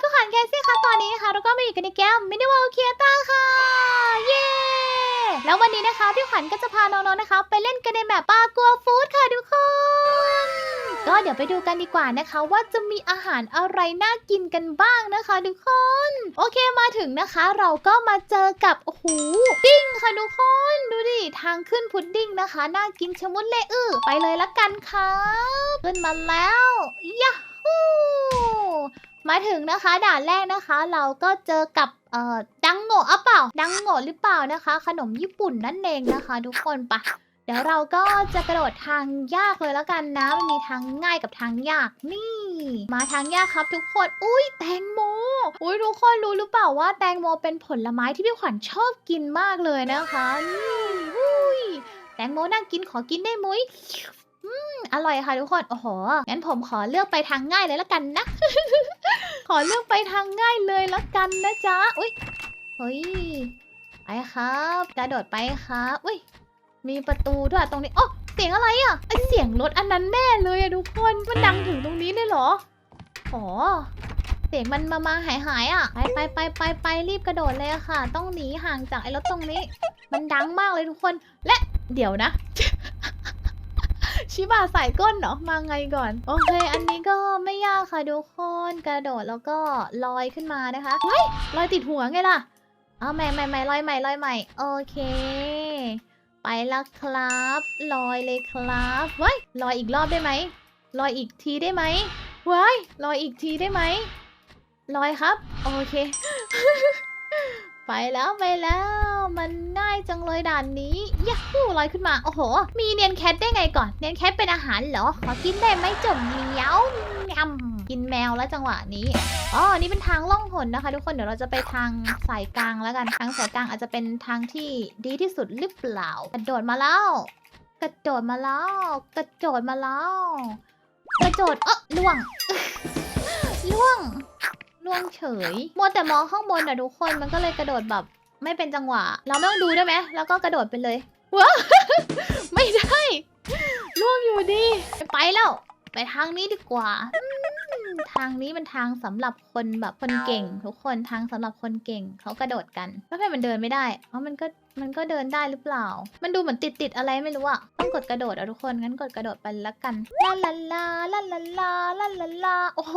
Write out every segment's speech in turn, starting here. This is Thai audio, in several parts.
พี่ขวัญแคสซี่ค่ะตอนนี้นะคะเราก็มาอยู่กันในเกมมินิวอลเคียต้าค่ะ เย้ แล้ววันนี้นะคะพี่ขวัญก็จะพาน้องๆนะคะ ไปเล่นกันในแบบปลากัวฟู้ดค่ะทุกคน ก็เดี๋ยวไปดูกันดีกว่านะคะ ว่าจะมีอาหารอะไรน่ากินกันบ้างนะคะ ทุกคน โอเคมาถึงนะคะ เราก็มาเจอกับโอ้โหดิ้งค่ะทุกคนดูดิทางขึ้นพุดดิ้งนะคะ น่ากินชะมุดเลยอือไปเลยละกันครับขึ้นมาแล้วยะ มาถึงนะคะด่านแรกนะคะ เราก็เจอกับเอ่อดังโง่อะเปล่า ดังโง่หรือเปล่านะคะ ขนมญี่ปุ่นนั่นเองนะคะ ทุกคนปะเดี๋ยวเราก็จะกระโดดทางยากเลยแล้วกันนะมันมีทางง่ายกับทางยากนี่ มาทางยากครับทุกคน อุ้ยแตงโม อุ้ยทุกคนรู้หรือเปล่าว่าแตงโมเป็นผลไม้ที่พี่ขวัญชอบกินมากเลยนะคะนี่อุ้ยแตงโมน่ากินขอกินได้มุ้ยอืมอร่อยค่ะทุกคน โอ้โหงั้นผมขอเลือกไปทางง่ายเลยแล้วกันนะ อเลือกไปทางง่ายเลยแล้วกันนะจ๊ะ อุ้ยเฮ้ย ไปครับ กระโดดไปครับ อุ้ย มีประตูด้วยตรงนี้โอ้เสียงอะไรอะไอเสียงรถอันนั้นแน่เลยอะทุกคน มันดังถึงตรงนี้เลยเหรอ อ๋อ เสียงมันมามาหายหายอะ ไปไปไปไปไปรีบกระโดดเลยอะค่ะ ต้องหนีห่างจากไอ้รถตรงนี้ มันดังมากเลยทุกคน และเดี๋ยวนะ ชิบะใส่ก้นเหรอ มาไงก่อน โอเค อันนี้ก็ไม่ยากค่ะทุกคน กระโดดแล้วก็ลอยขึ้นมานะคะเฮ้ยลอยติดหัวไงล่ะ เอาใหม่ใหม่ใหม่ลอยใหม่ลอยใหม่ โอเค ไปแล้วครับ ลอยเลยครับเว้ยลอยอีกรอบได้ไหมลอยอีกทีได้ไหมเว้ยลอยอีกทีได้ไหมลอยครับ โอเค ไปแล้วไปแล้ว มันง่ายจังเลยด่านนี้ยะฮู้ลอยขึ้นมา โอ้โห มีเนียนแคทได้ไงก่อน เนียนแคทเป็นอาหารเหรอ ขอกินได้ไหมจมเหมียวงำกินแมวแล้วจังหวะนี้ อ๋อ นี่เป็นทางล่องหนนะคะ ทุกคน เดี๋ยวเราจะไปทางสายกลางแล้วกัน ทางสายกลางอาจจะเป็นทางที่ดีที่สุดหรือเปล่า กระโดดมาแล้ว กระโดดมาแล้ว กระโดดมาแล้ว กระโดด เออล่วง ล่วงล่วงเฉย มัวแต่มองข้างบนอะทุกคน มันก็เลยกระโดดแบบ ไม่เป็นจังหวะ เราไม่ต้องดูได้ไหมแล้วก็กระโดดไปเลยว้า ไม่ได้ล่วงอยู่ดี ไปแล้ว ไปทางนี้ดีกว่าทางนี้เป็นทางสำหรับคนแบบคนเก่ง ทุกคนทางสำหรับคนเก่งเขากระโดดกันแล้วทำไมมันเดินไม่ได้เพราะมันก็มันก็เดินได้หรือเปล่า มันดูเหมือนติดติดๆอะไรไม่รู้อะต้องกดกระโดดอะทุกคนงั้นกดกระโดดไปละกันลาลาลาลาลาลาลาลาลาโอ้โห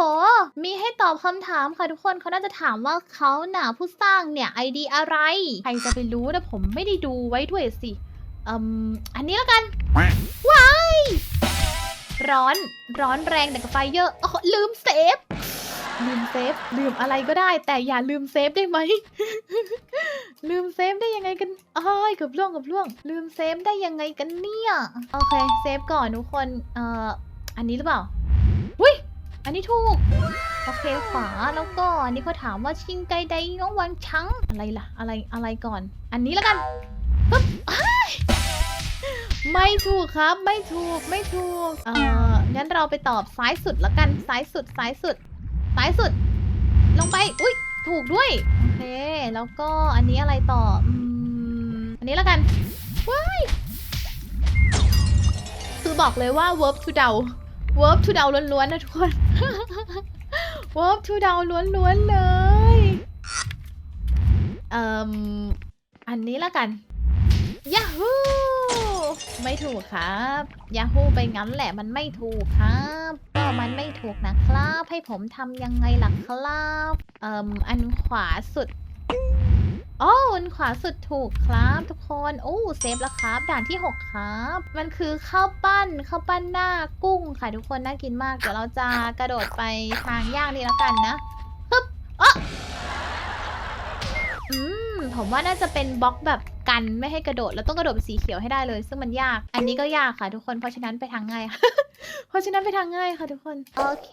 มีให้ตอบคำถามค่ะทุกคนเขาน่าจะถามว่าเขาหนาผู้สร้างเนี่ยไอดีอะไรใครจะไปรู้นะผมไม่ได้ดูไว้ด้วยสิอืมอันนี้ละกันว้าย ร้อน ร้อนแรงแต่กับไฟเยอะอ๋อลืมเซฟ ลืมเซฟ ลืมอะไรก็ได้ แต่อย่าลืมเซฟได้ไหม ลืมเซฟได้ยังไงกันอ้ายเกือบล่วงเกือบล่วง ลืมเซฟได้ยังไงกันเนี่ย โอเค เซฟก่อนทุกคน เอ่อ อันนี้หรือเปล่าอุ้ย อันนี้ถูก โอเคขวาแล้วก็อันนี้เขาถามว่าชิงไกไดยองวังชังอะไรล่ะ อะไร อะไรก่อน อันนี้แล้วกันปึ๊บ ไม่ถูกครับ ไม่ถูกไม่ถูก เอ่องั้นเราไปตอบซ้ายสุดละกันซ้ายสุดซ้ายสุดซ้ายสุด ลงไป อุ้ยถูกด้วย โอเค แล้วก็อันนี้อะไรต่ออืมอันนี้แล้วกันว้ายคือบอกเลยว่า verb to เดา verb to เดาล้วนๆนะทุกคน verb to เดาล้วนๆเลยเอ่มอันนี้แล้วกันยาฮู ไม่ถูกครับยาฮูไปงั้นแหละมันไม่ถูกครับก็มันไม่ถูกนะครับ ให้ผมทำยังไงล่ะครับเอ่มอันขวาสุดโอ้อันขวาสุดถูกครับทุกคนโอ้เซฟแล้วครับ ด่านที่ 6 ครับ มันคือข้าวปั้นข้าวปั้นหน้ากุ้งค่ะทุกคนน่ากินมากเดี๋ยวเราจะกระโดดไปทางย่างนี้แล้วกันนะฮึบอ๊ะอืมผมว่าน่าจะเป็นบล็อกแบบ กันไม่ให้กระโดดแล้วต้องกระโดดเป็นสีเขียวให้ได้เลย ซึ่งมันยาก อันนี้ก็ยากค่ะทุกคนเพราะฉะนั้นไปทางง่าย เพราะฉะนั้นไปทางง่ายค่ะทุกคน โอเค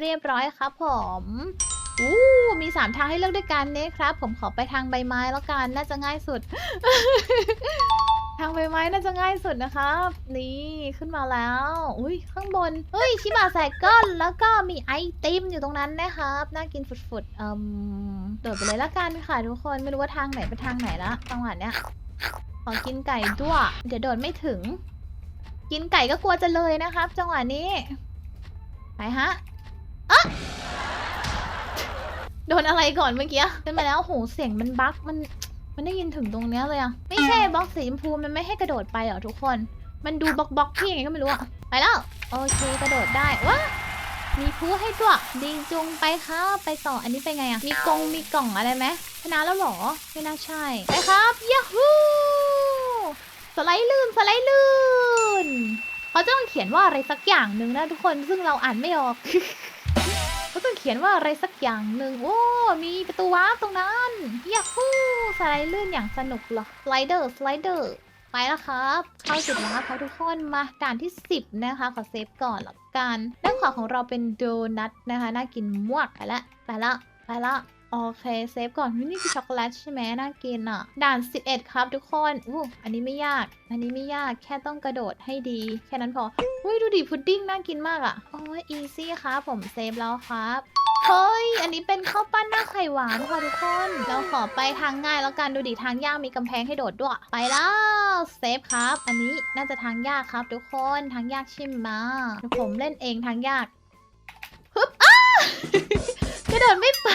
เรียบร้อยครับผมอู้มีสามทางให้เลือกด้วยกันเนี่ยครับ ผมขอไปทางใบไม้แล้วกัน น่าจะง่ายสุด ทางใบไม้น่าจะง่ายสุดนะครับ นี่ขึ้นมาแล้ว อุ้ยข้างบนเฮ้ยชิบะใส่ก้อนแล้วก็มีไอติมอยู่ตรงนั้นนะครับน่ากินฝุดๆเอืมโดดไปเลยละกันค่ะทุกคนไม่รู้ว่าทางไหนเป็นทางไหนละจังหวะเนี้ยขอกินไก่ด้วย เดี๋ยวโดดไม่ถึง กินไก่ก็กลัวจะเลยนะครับ จังหวะนี้ ไปฮะอะโดนอะไรก่อนเมื่อกี้ขึ้นมาแล้วโหเสียงมันบั๊กมัน มันได้ยินถึงตรงเนี้ยเลยอะไม่ใช่บล็อกสีชมพูมันไม่ให้กระโดดไปเหรอทุกคน มันดูบล็อกบล็อกพี่ยังไงก็ไม่รู้อะไปแล้ว โอเคกระโดดได้ว้ามีผู้ให้ด้วยดีจุงไปครับไปต่ออันนี้ไปไงอะมีกงมีกล่องอะไรไหมชนะแล้วหรอ ไม่น่าใช่ ไปครับยาฮูสไลด์ลื่นสไลด์ลื่นเขาจะต้องเขียนว่าอะไรสักอย่างหนึ่งนะทุกคนซึ่งเราอ่านไม่ออก ต้องเขียนว่าอะไรสักอย่างหนึ่งโอ้ มีประตูวาร์ปตรงนั้นยาฮูสไลด์ลื่นอย่างสนุกเหรอสไลเดอร์สไลเดอร์ไปแล้วครับ เข้าจุดแล้วครับทุกคนมาด่านที่ 10 นะคะ ขอเซฟก่อนละกันด้านขวาของเราเป็นโดนัทนะคะ น่ากินมากไปละไปละไปละ โอเคเซฟก่อนนี่คือช็อกโกแลตใช่ไหมน่ากินอะ ด่าน 11 ครับทุกคนอู้อันนี้ไม่ยาก อันนี้ไม่ยากแค่ต้องกระโดดให้ดี แค่นั้นพออุ้ยดูดิพุดดิ้งน่ากินมากอะโอ้ยอีซี่ครับผมเซฟแล้วครับเฮ้ย อันนี้เป็นข้าวปั้นหน้าไข่หวานค่ะทุกคน เราขอไปทางง่ายแล้วกัน ดูดิทางยากมีกำแพงให้โดดด้วย ไปแล้วเซฟครับ อันนี้น่าจะทางยากครับทุกคน ทางยากช่ไหมเดี๋ยวผมเล่นเองทางยากฮึบอ้ากระโดดไม่ไป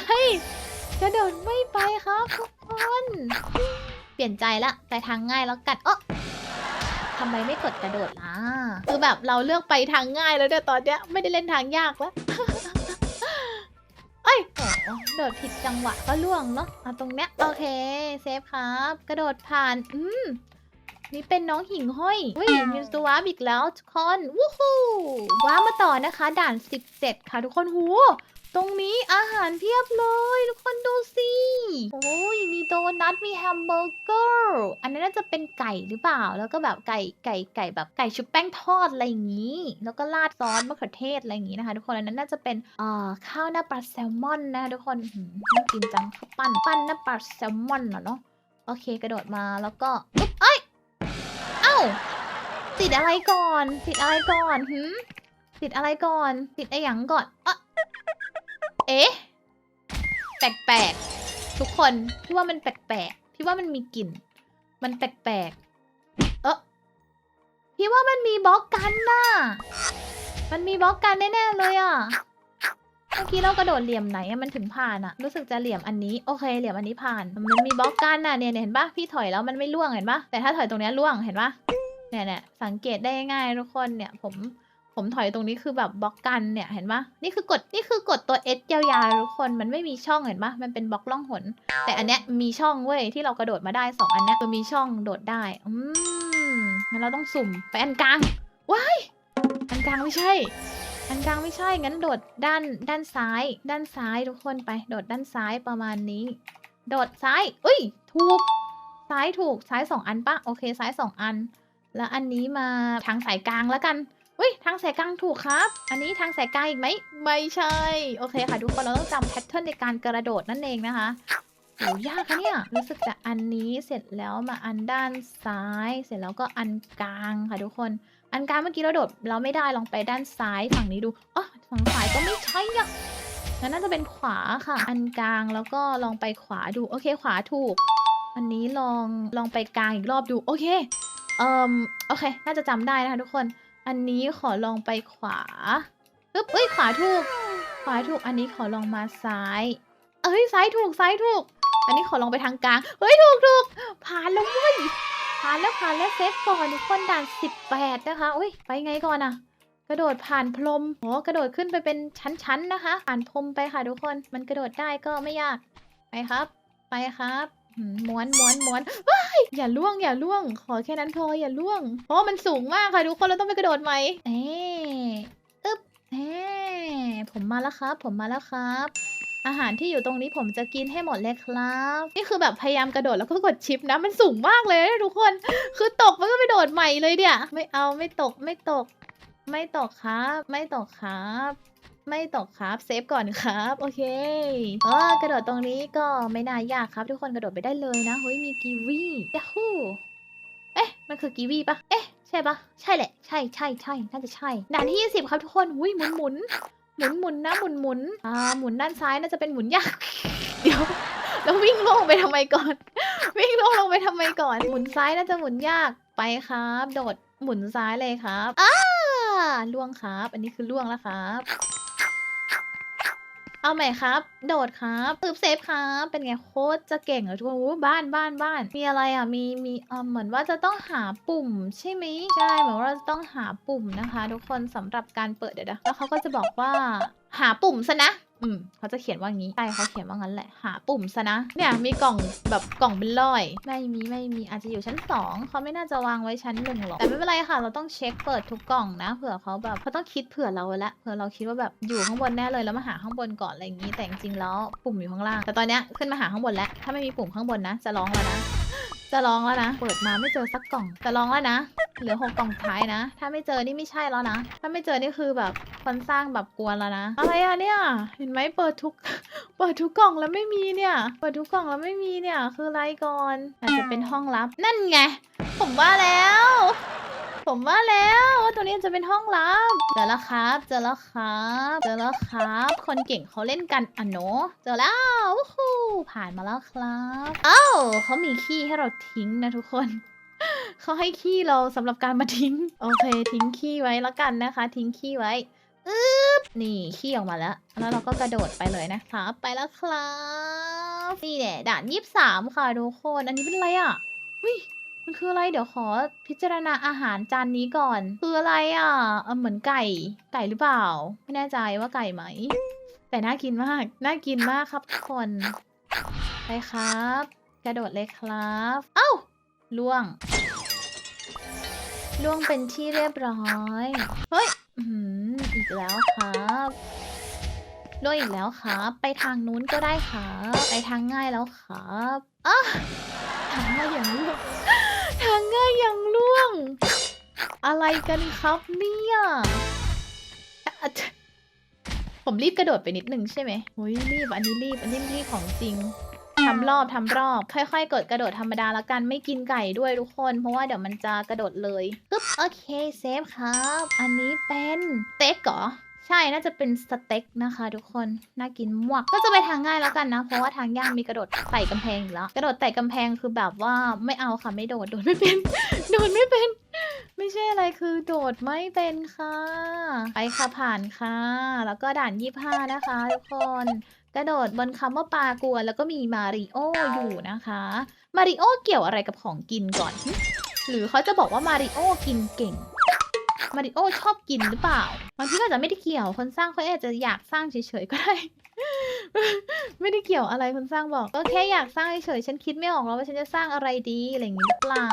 กระโดดไม่ไปครับทุกคน เปลี่ยนใจละไปทางง่ายแล้วกันเออทำไมไม่กดกระโดดล่ะ คือแบบเราเลือกไปทางง่ายแล้วเนี่ยตอนเนี้ยไม่ได้เล่นทางยากแล้วเอ้ยโอ้โดดผิดจังหวะก็ล่วงเนาะเอาตรงเนี้ยโอเคเซฟครับ กระโดดผ่าน อืมนี่เป็นน้องหิ่งห้อยอุ้ยมีตัวว้าอีกแล้วทุกคน วู้ฮู้ว้ามาต่อนะคะ ด่าน 17 ค่ะทุกคนหู ตรงนี้อาหารเพียบเลยทุกคนดูสิโอ้ยมีโดนัทมีแฮมเบอร์เกอร์อันนั้นน่าจะเป็นไก่หรือเปล่า แล้วก็แบบไก่ไก่ไก่แบบไก่ชุบแป้งทอดอะไรอย่างนี้ แล้วก็ราดซอสมะเขือเทศอะไรอย่างนี้นะคะ ทุกคนอันนั้นน่าจะเป็นเอ่อข้าวหน้าปลาแซลมอนนะคะทุกคนน่ากินจังข้าวปั้นปั้นหน้าปลาแซลมอนเหรอเนาะโอเคกระโดดมาแล้วก็เอ้ยเอ้าติดอะไรก่อน ติดอะไรก่อนหืมติดอะไรก่อน ติดไอหยังก่อนอะ เอ๊ะ แปลกๆ ทุกคนพี่ว่ามันแปลกๆ พี่ว่ามันมีกลิ่น มันแปลกๆ เออพี่ว่ามันมีบล็อกกันน่ะ มันมีบล็อกกันแน่ๆเลยอะ เมื่อกี้เรากระโดดเหลี่ยมไหนอะมันถึงผ่านอะรู้สึกจะเหลี่ยมอันนี้ โอเค เหลี่ยมอันนี้ผ่าน มันมีบล็อกกันน่ะเนี่ยเห็นปะพี่ถอยแล้วมันไม่ล่วงเห็นปะแต่ถ้าถอยตรงนี้ล่วงเห็นปะเนี่ยเนี่ยสังเกตได้ง่ายทุกคนเนี่ยผม ผมถอยตรงนี้คือแบบบล็อกกันเนี่ยเห็นปะนี่คือกดนี่คือกดตัว S ยาวๆทุกคนมันไม่มีช่องเห็นปะมันเป็นบล็อกล่องหน แต่อันเนี้ยมีช่องเว้ยที่เรากระโดดมาได้สองอันเนี้ยคือมีช่องโดดได้อืมงั้นเราต้องสุ่มไปอันกลางว้ายอันกลางไม่ใช่ อันกลางไม่ใช่งั้นโดดด้านด้านซ้าย ด้านซ้ายทุกคนไปโดดด้านซ้ายประมาณนี้ โดดซ้ายเอ้ยถูกซ้ายถูกซ้ายสองอันปะโอเคซ้ายสองอัน แล้วอันนี้มาทางสายกลางแล้วกัน อุ้ยทางสายกลางถูกครับ อันนี้ทางสายกลางอีกไหมไม่ใช่ โอเคค่ะทุกคนเราต้องจำแพทเทิร์นในการกระโดดนั่นเองนะคะโหยากคะเนี่ยรู้สึกจะอันนี้เสร็จแล้วมาอันด้านซ้าย เสร็จแล้วก็อันกลางค่ะทุกคน อันกลางเมื่อกี้เราโดด เราไม่ได้ลองไปด้านซ้ายฝั่งนี้ดูอ๋อฝั่งซ้ายก็ไม่ใช่อะงั้นน่าจะเป็นขวาค่ะ อันกลางแล้วก็ลองไปขวาดูโอเคขวาถูก อันนี้ลองลองไปกลางอีกรอบดูโอเคเอ่มโอเค น่าจะจำได้นะคะทุกคน อันนี้ขอลองไปขวาปึ๊บเอ้ยขวาถูก ขวาถูก อันนี้ขอลองมาซ้าย เอ้ยซ้ายถูกซ้ายถูก อันนี้ขอลองไปทางกลาง เฮ้ยถูกถูกผ่านแล้วเว้ยผ่านแล้วผ่านแล้วเซฟก่อนทุกคนด่าน 18 นะคะอุ้ยไปไงก่อนอะกระโดดผ่านพรมโอ้กระโดดขึ้นไปเป็นชั้นๆนะคะ ผ่านพรมไปค่ะทุกคน มันกระโดดได้ก็ไม่ยาก ไปครับ ไปครับ หืมม้วนม้วนม้วนว้ายอย่าล่วงอย่าล่วง ขอแค่นั้นพออย่าล่วง เพราะมันสูงมากค่ะทุกคนเราต้องไปกระโดดไหมเอ๊อึ๊บเอ๊ผมมาแล้วครับ ผมมาแล้วครับ อาหารที่อยู่ตรงนี้ผมจะกินให้หมดเลยครับ นี่คือแบบพยายามกระโดดแล้วก็กดชิปนะ มันสูงมากเลยทุกคน คือตกมันก็ไปโดดใหม่เลยเนี่ยไม่เอาไม่ตกไม่ตก ไม่ตกครับ ไม่ตกครับ ไม่ตกครับ เซฟก่อนครับ โอเคเออกระโดดตรงนี้ก็ไม่น่ายากครับ ทุกคนกระโดดไปได้เลยนะ เฮ้ย มีกีวียาฮูเอ๊ะ มันคือกีวีปะเอ๊ะ ใช่ปะใช่แหละ ใช่ใช่ใช่น่าจะใช่ ด่านที่ 20 ครับทุกคน อุ้ยหมุนหมุนหมุนหมุนนะหมุนหมุนอ่าหมุนด้านซ้ายน่าจะเป็นหมุนยากเดี๋ยวแล้ววิ่งลงไปทำไมก่อน วิ่งลงลงไปทำไมก่อน หมุนซ้ายน่าจะหมุนยากไปครับ โดดหมุนซ้ายเลยครับอ้าล่วงครับ อันนี้คือล่วงแล้วครับ เอาใหม่ครับ โดดครับตืบเซฟครับ เป็นไงโคตรจะเก่งเหรอทุกคนอู้บ้านบ้านบ้าน มีอะไรอะ มีมีเออเหมือนว่าจะต้องหาปุ่มใช่ไหมใช่เหมือนว่าเราจะต้องหาปุ่มนะคะ ทุกคนสำหรับการเปิดเดี๋ยวนะแล้วเขาก็จะบอกว่า หาปุ่มซะนะ อืมเขาจะเขียนว่างี้ใช่เขาเขียนว่างั้นแหละ หาปุ่มซะนะ เนี่ยมีกล่องแบบกล่องเป็นร้อย ไม่มีไม่มีอาจจะอยู่ชั้นสองเขาไม่น่าจะวางไว้ชั้นหนึ่งหรอก แต่ไม่เป็นไรค่ะ เราต้องเช็คเปิดทุกกล่องนะเผื่อเขาแบบเขาต้องคิดเผื่อเราไว้ละเผื่อเราคิดว่าแบบอยู่ข้างบนแน่เลยแล้วมาหาข้างบนก่อนอะไรอย่างนี้ แต่จริงๆแล้วปุ่มอยู่ข้างล่าง แต่ตอนเนี้ยขึ้นมาหาข้างบนแล้ว ถ้าไม่มีปุ่มข้างบนนะ จะร้องแล้วนะ จะร้องแล้วนะ เปิดมาไม่เจอสักกล่อง จะร้องแล้วนะ เหลือหกกล่องท้ายนะ ถ้าไม่เจอนี่ไม่ใช่แล้วนะ ถ้าไม่เจอนี่คือแบบคนสร้างแบบกวนแล้วนะ อะไรอะเนี่ย เห็นไหมเปิดทุก เปิดทุกกล่องแล้วไม่มีเนี่ย เปิดทุกกล่องแล้วไม่มีเนี่ย คืออะไรก่อน อาจจะเป็นห้องลับ นั่นไง ผมว่าแล้ว ผมว่าแล้วว่าตัวนี้จะเป็นห้องลับ เจอแล้วครับ เจอแล้วครับ เจอแล้วครับ คนเก่งเขาเล่นกันอะเนอะเจอแล้ววู้ฮู้ผ่านมาแล้วครับ เอ้าเขามีขี้ให้เราทิ้งนะทุกคน เขาให้ขี้เราสำหรับการมาทิ้ง โอเค ทิ้งขี้ไว้แล้วกันนะคะ ทิ้งขี้ไว้อึ๊บนี่ขี้ออกมาแล้ว แล้วเราก็กระโดดไปเลยนะคะไปแล้วครับนี่แหละด่านยี่สามค่ะทุกคนอันนี้เป็นอะไรอะอุ้ยมันคืออะไรเดี๋ยวขอพิจารณาอาหารจานนี้ก่อน คืออะไรอะเออเหมือนไก่ไก่หรือเปล่า ไม่แน่ใจว่าไก่ไหม แต่น่ากินมาก น่ากินมากครับทุกคนไปครับ กระโดดเลยครับ เอ้าล่วง ล่วงเป็นที่เรียบร้อย เฮ้ยอีกแล้วครับล่วงอีกแล้วครับ ไปทางนู้นก็ได้ครับ ไปทางง่ายแล้วครับอะทางง่ายอย่างล่วง ทางง่ายอย่างล่วง อะไรกันครับเนี่ยผมรีบกระโดดไปนิดนึงใช่ไหมโอ้ยรีบอันนี้รีบอันนี้รีบของจริง ทำรอบทำรอบ ค่อยๆกดกระโดดธรรมดาแล้วกันไม่กินไก่ด้วยทุกคน เพราะว่าเดี๋ยวมันจะกระโดดเลยปึ๊บโอเคเซฟครับ อันนี้เป็นสเต็กเหรอใช่ น่าจะเป็นสเต็กนะคะทุกคน น่ากินมาก ก็จะไปทางง่ายแล้วกันนะ เพราะว่าทางยากมีกระโดดไต่กำแพงอยู่แล้ว กระโดดไต่กำแพงคือแบบว่าไม่เอาค่ะไม่โดด โดดไม่เป็น โดดไม่เป็น ไม่ใช่อะไรคือโดดไม่เป็นค่ะ ไปค่ะผ่านค่ะ แล้วก็ด่านยี่ห้านะคะทุกคน กระโดดบนคำว่าปลากวนแล้วก็มีมาริโออยู่นะคะ มาริโอเกี่ยวอะไรกับของกินก่อนหึหรือเขาจะบอกว่ามาริโอกินเก่ง มาริโอชอบกินหรือเปล่าบางทีก็อาจจะไม่ได้เกี่ยวคนสร้างเขาอาจจะอยากสร้างเฉยๆก็ได้ ไม่ได้เกี่ยวอะไรคนสร้างบอกก็แค่อยากสร้างเฉยๆฉันคิดไม่ออกแล้วว่าฉันจะสร้างอะไรดีอะไรอย่างนี้หรือเปล่า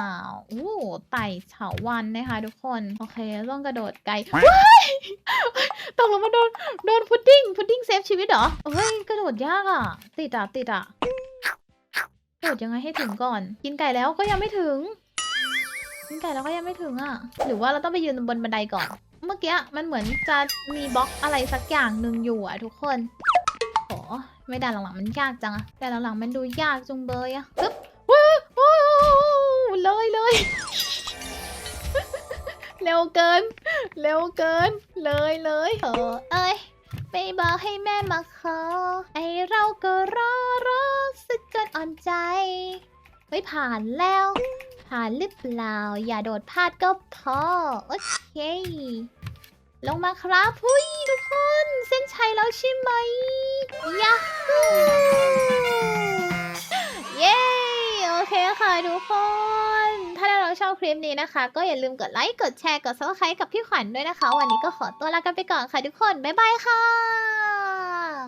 อู้ไต่เฉาวันนะคะทุกคนโอเคต้องกระโดดไกลว้ายตกลงมาโดนโดนพุดดิ้งพุดดิ้งเซฟชีวิตเหรอเฮ้ยกระโดดยากอะติดอะติดอะกระโดดยังไงให้ถึงก่อน กินไก่แล้วก็ยังไม่ถึง กินไก่แล้วก็ยังไม่ถึงอะ หรือว่าเราต้องไปยืนบนบันไดก่อน เมื่อกี้มันเหมือนจะมีบล็อกอะไรสักอย่างหนึ่งอยู่อะทุกคนโอ้ไม่ได้หลังๆมันยากจังอะแต่หลังๆมันดูยากจุงเบยอะปึ๊บว้าวเลยเลยเร็วเกิน เร็วเกิน เลยเลยเออเอ้ยไปบอกให้แม่มาขอ ไอเราก็รอรอสึกเกินอ่อนใจไม่ผ่านแล้ว ผ่านหรือเปล่า อย่าโดดพลาดก็พอ โอเค ลงมาครับพุ้ยทุกคน เส้นชัยแล้วใช่ไหมยาฮูเย้โอเคค่ะทุกคน ถ้าเราชอบคลิปนี้นะคะ ก็อย่าลืมกดไลค์ กดแชร์ กด subscribe กับพี่ขวัญด้วยนะคะ วันนี้ก็ขอตัวลากันไปก่อนค่ะทุกคน บ๊ายบายค่ะ